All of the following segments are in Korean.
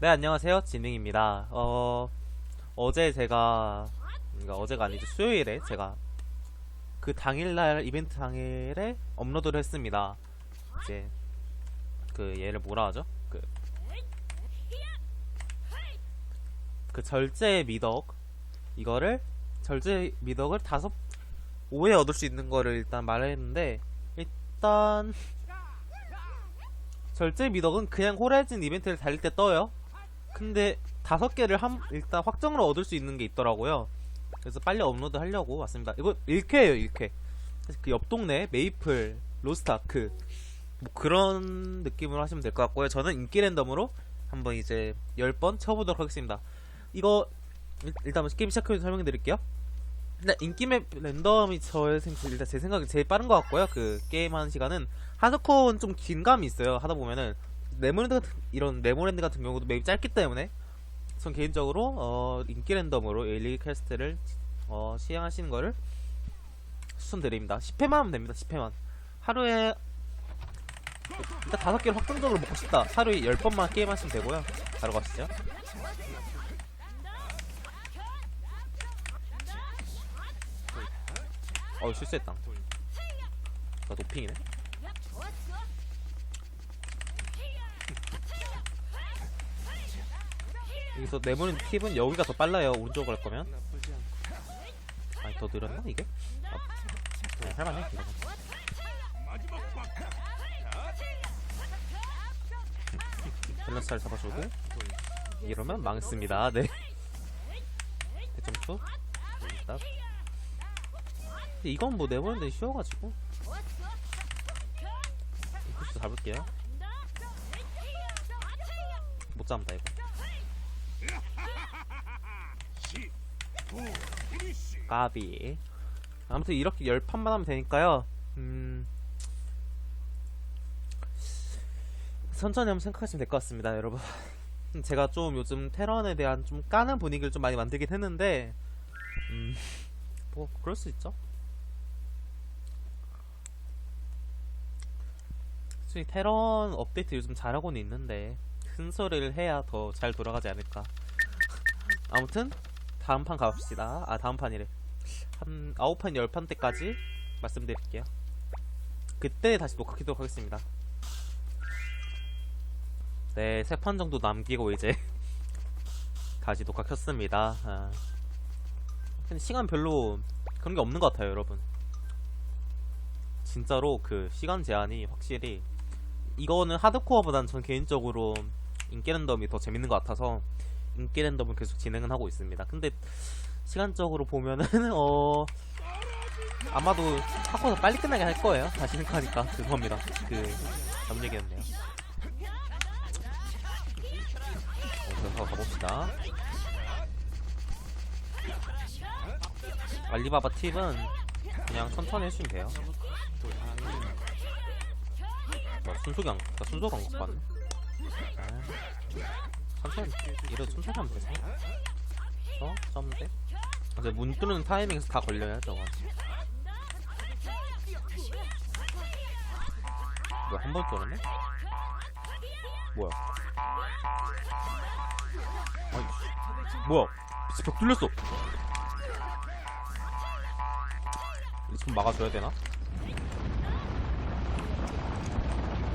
네, 안녕하세요. 진행입니다. 어, 어제 제가, 그러니까 어제가 아니죠. 수요일에 제가 그 당일날, 이벤트 당일에 업로드를 했습니다. 이제, 그, 얘를 뭐라 하죠? 그, 그 절제 미덕, 이거를, 절제 미덕을 다섯, 5회 얻을 수 있는 거를 일단 말했는데, 일단, 절제 미덕은 그냥 호라이즌 이벤트를 달릴 때 떠요. 근데 다섯 개를 한 일단 확정으로 얻을 수 있는 게 있더라고요. 그래서 빨리 업로드 하려고 왔습니다. 이거 1쾌예요, 1쾌. 그 옆 동네 메이플 로스트아크 뭐 그런 느낌으로 하시면 될 것 같고요. 저는 인기 랜덤으로 한번 이제 10번 쳐보도록 하겠습니다. 이거 일- 일단 게임 시작해서 설명해 드릴게요. 일단 인기 맵 랜덤이 저의 생 일단 제 생각에 제일 빠른 것 같고요. 그 게임 하는 시간은 하드코어는 좀 긴 감이 있어요. 하다 보면은 네모랜드 같은 이런 네모랜드 같은 경우도 맵이 짧기 때문에 전 개인적으로 어, 인기 랜덤으로 에일리 퀘스트를 어, 시행하시는 거를 추천드립니다. 10회만 하면 됩니다. 10회만 하루에 일단 다섯 개를 확정적으로 먹고 싶다. 하루에 10번만 게임 하시면 되고요. 바로 가시죠. 어 실수했다. 나 도핑이네. 여기서 네모는 팁은 여기가 더 빨라요. 오른쪽으로 할 거면. 아니 더 느렸나 이게? 아, 네, 할만해. 이거. 밸런스 잘 잡아주고 이러면 망했습니다. 네. 대점수. 일단. 근데 이건 뭐 네모랜드 쉬워가지고. 이코스 잡을게요. 못 잡는다 이거. 까비. 아무튼 이렇게 열 판만 하면 되니까요. 음. 천천히 한번 생각하시면 될 것 같습니다, 여러분. 제가 좀 요즘 테런에 대한 좀 까는 분위기를 좀 많이 만들긴 했는데, 음, 뭐, 그럴 수 있죠. 솔직히 테런 업데이트 요즘 잘하고는 있는데, 큰 소리를 해야 더 잘 돌아가지 않을까. 아무튼, 다음 판 가봅시다. 아, 다음 판이래. 한, 아홉 판, 열판 때까지 말씀드릴게요. 그때 다시 녹화 키도록 하겠습니다. 네, 세 판 정도 남기고 이제 다시 녹화 켰습니다. 아. 근데 시간 별로 그런 게 없는 것 같아요, 여러분. 진짜로 그 시간 제한이 확실히 이거는 하드코어보단 전 개인적으로 인기 랜덤이 더 재밌는 것 같아서 인기 랜덤을 계속 진행은 하고 있습니다. 근데 시간적으로 보면은 어 아마도 하코더 빨리 끝나게 할 거예요. 다시 생각하니까 죄송합니다. 그 잘못 얘기했네요. 어, 가봅시다. 알리바바 팁은 그냥 천천히 해주시면 돼요. 안, 나 순서가 안 갖고 왔네. 아, 천천히, 이래 천천히 하면 되지. 어? 점대? 근데 문 뚫는 타이밍에서 다 걸려요, 저거. 뭐야, 한번 뚫었네? 뭐야? 아이, 뭐야? 벽 뚫렸어! 리스폰 막아줘야 되나?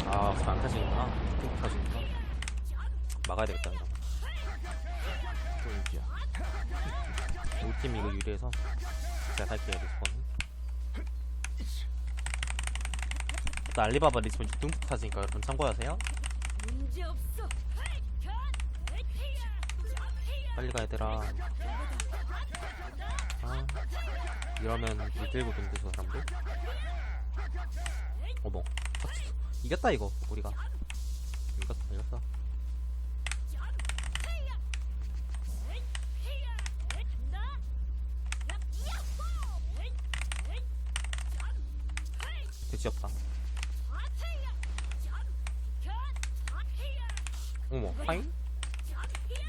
아, 안 타지는구나. 뚝 타지는구나. 막아야 되겠다, 이러면. 우리 팀 이거 유리해서 제가 살게요, 리스폰. 또 알리바바 리스폰 6등부터 타지니까 여러분 참고하세요. 빨리 가 얘들아 아 이러면 이들고 든저 사람들. 어머 이겼다 이거. 우리가. 이겼어 이겼어 지겹다. 어머, 파잉?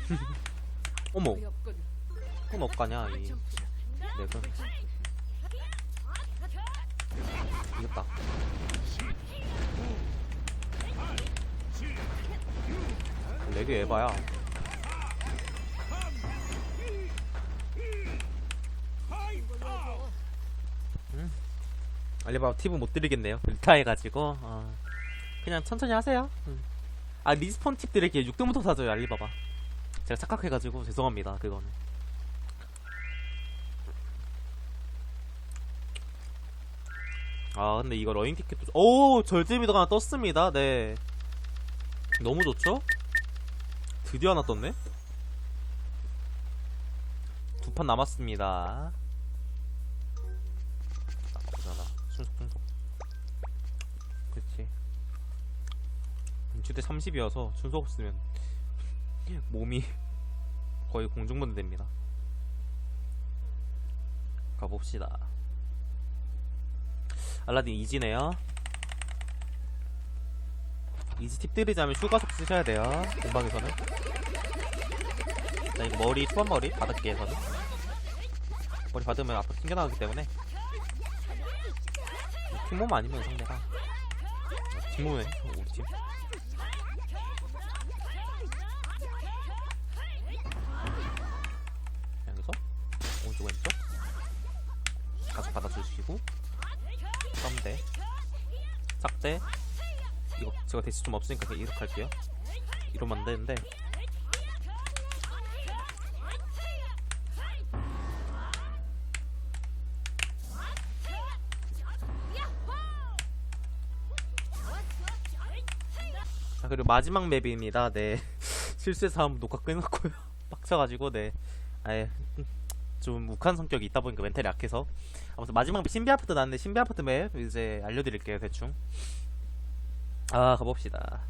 어머, 또 엇가냐, 이 넥은. 이겼다. 렉이 에바야. 응? 알리바바 팁은 못 드리겠네요. 리타해가지고 어, 그냥 천천히 하세요. 음. 아 리스폰 팁 드릴게요. 6등부터 사줘요 알리바바. 제가 착각해가지고 죄송합니다. 그거는. 아 근데 이거 러닝 티켓도 오 절제미더가 하나 떴습니다. 네. 너무 좋죠? 드디어 하나 떴네. 두 판 남았습니다. 순속 순속. 그치. 인추대 30이어서 순속 없으면 몸이 거의 공중분해 됩니다. 가봅시다. 알라딘 이지네요. 이지 팁 드리자면 휴가속 쓰셔야 돼요. 공방에서는. 자, 이거 머리, 수완 머리 받을게요, 저는. 머리 받으면 앞으로 튕겨나가기 때문에. 팀몸 아니면 상대가. 팀몸에, 우리 팀. 여기서, 오른쪽, 왼쪽. 가속 받아주시고. 썸대. 싹대. 이거 제가 대시 좀 없으니까 그냥 이렇게 할게요. 이러면 안 되는데. 자 그리고 마지막 맵입니다. 네 실수해서 한번 녹화 끊었고요. 빡쳐가지고 네 아예 좀 욱한 성격이 있다 보니까 멘탈이 약해서 아무튼 마지막 맵 신비 아파트 나왔는데 신비 아파트 맵 이제 알려드릴게요 대충. 아 가봅시다.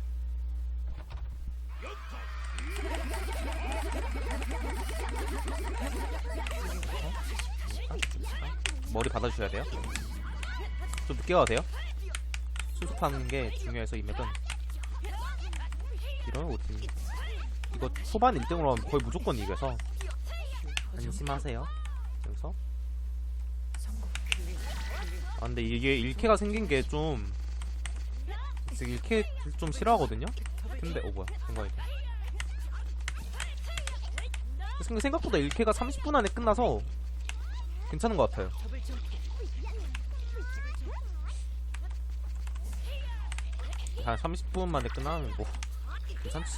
머리 받아주셔야 돼요. 좀 늦게 가도 돼요. 수습하는 게 중요해서 이 맵은 이러면 어떻게 이거 초반 1등으로 하면 거의 무조건 이겨서 안심하세요. 여기서 아 근데 이게 1캐가 생긴 게좀 1캐 좀 싫어하거든요. 근데 어 뭐야 생각이 생각보다 1캐가 30분 안에 끝나서 괜찮은 것 같아요. 한 30분 만에 끝나면 뭐 괜찮지.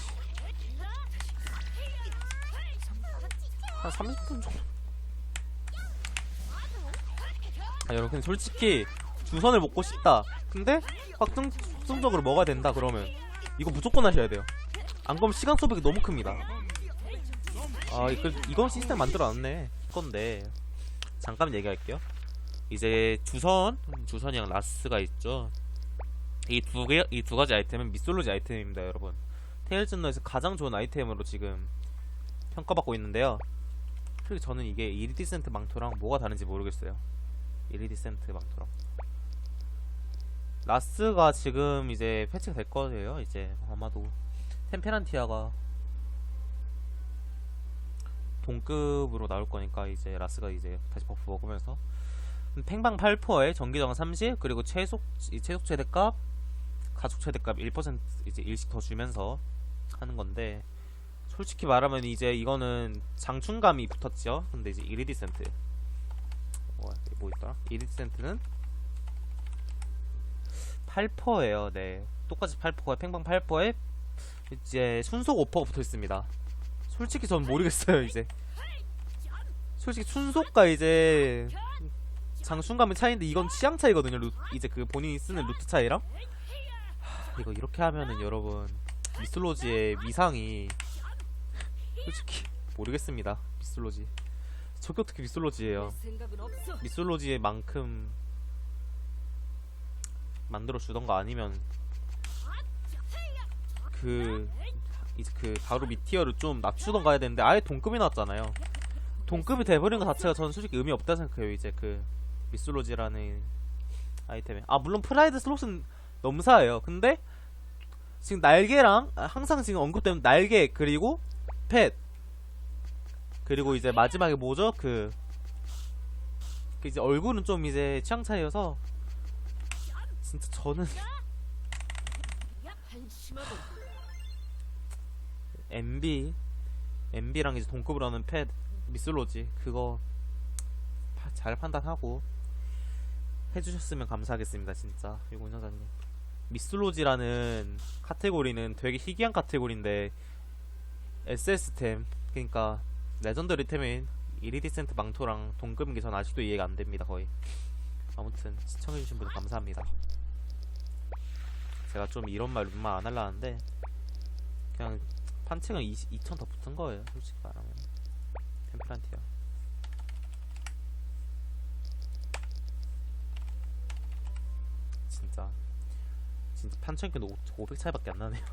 한 30분 정도. 아, 여러분 솔직히 주선을 먹고 싶다. 근데 확정 확정적으로 먹어야 된다 그러면 이거 무조건 하셔야 돼요. 안 그러면 시간 소비가 너무 큽니다. 아, 이거 이건 시스템 만들어놨네. 건데 잠깐 얘기할게요. 이제 주선, 음, 주선이랑 라스가 있죠. 이 두 개, 이 두 가지 아이템은 미솔로지 아이템입니다, 여러분. 테일즈너에서 가장 좋은 아이템으로 지금 평가받고 있는데요. 솔직히 저는 이게 이리디센트 망토랑 뭐가 다른지 모르겠어요. 이리디센트 망토랑. 라스가 지금 이제 패치가 될 거예요. 이제 아마도 템페란티아가 동급으로 나올 거니까 이제 라스가 이제 다시 버프 먹으면서 팽방 8%에 전기저항 30 그리고 최속 이 최속 최대값 가속 최대값 1% 이제 일씩 더 주면서 하는 건데 솔직히 말하면 이제 이거는 장충감이 붙었죠. 근데 이제 이리디센트 뭐, 뭐 있더라? 이리디센트는 8%예요. 네, 똑같이 8%에 팽방 8%에 이제 순속 5%가 붙어 있습니다. 솔직히 전 모르겠어요. 이제 솔직히 순속과 이제 장순감의 차이인데 이건 취향 차이거든요. 루, 이제 그 본인이 쓰는 루트 차이랑 하, 이거 이렇게 하면은 여러분 미슬로지의 위상이 솔직히 모르겠습니다. 미슬로지 저게 어떻게 미슬로지예요? 미솔로지의 만큼 만들어 주던가 아니면 그 이제 그 바로 밑티어를 좀 낮추던가 해야 되는데 아예 동급이 나왔잖아요. 동급이 돼버린 것 자체가 저는 솔직히 의미 없다 생각해요. 이제 그 미솔로지라는 아이템에 아 물론 프라이드 슬롯은 넘사예요. 근데 지금 날개랑 아, 항상 지금 언급되는 날개 그리고 펫. 그리고 이제 마지막에 뭐죠? 그 그 이제 얼굴은 좀 이제 취향 차이여서 진짜 저는 MB MB랑 이제 동급으로 하는 펫 미슬로지. 그거 파- 잘 판단하고 해주셨으면 감사하겠습니다 진짜. 이거 운영자님 미스로지라는 카테고리는 되게 희귀한 카테고리인데 SS템 그러니까 레전더리 템인 이리디센트 망토랑 동급인 게 전 아직도 이해가 안 됩니다 거의. 아무튼 시청해주신 분들 감사합니다. 제가 좀 이런 말말안 하려는데 그냥 판칭은 2000 더 붙은 거예요 솔직히 말하면. 템플란티아 진짜 진짜 판칭은 500 차이밖에 안 나네요.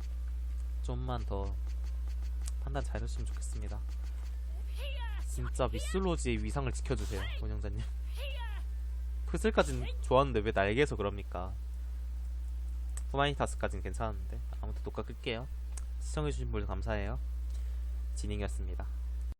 좀만 더 판단 잘 했으면 좋겠습니다. 진짜 미술로지의 위상을 지켜주세요 운영자님. 프슬까진 좋았는데 왜 날개에서 그럽니까? 후마니타스까진 괜찮았는데 아무튼 녹화 끌게요. 시청해주신 분들 감사해요. 진잉이었습니다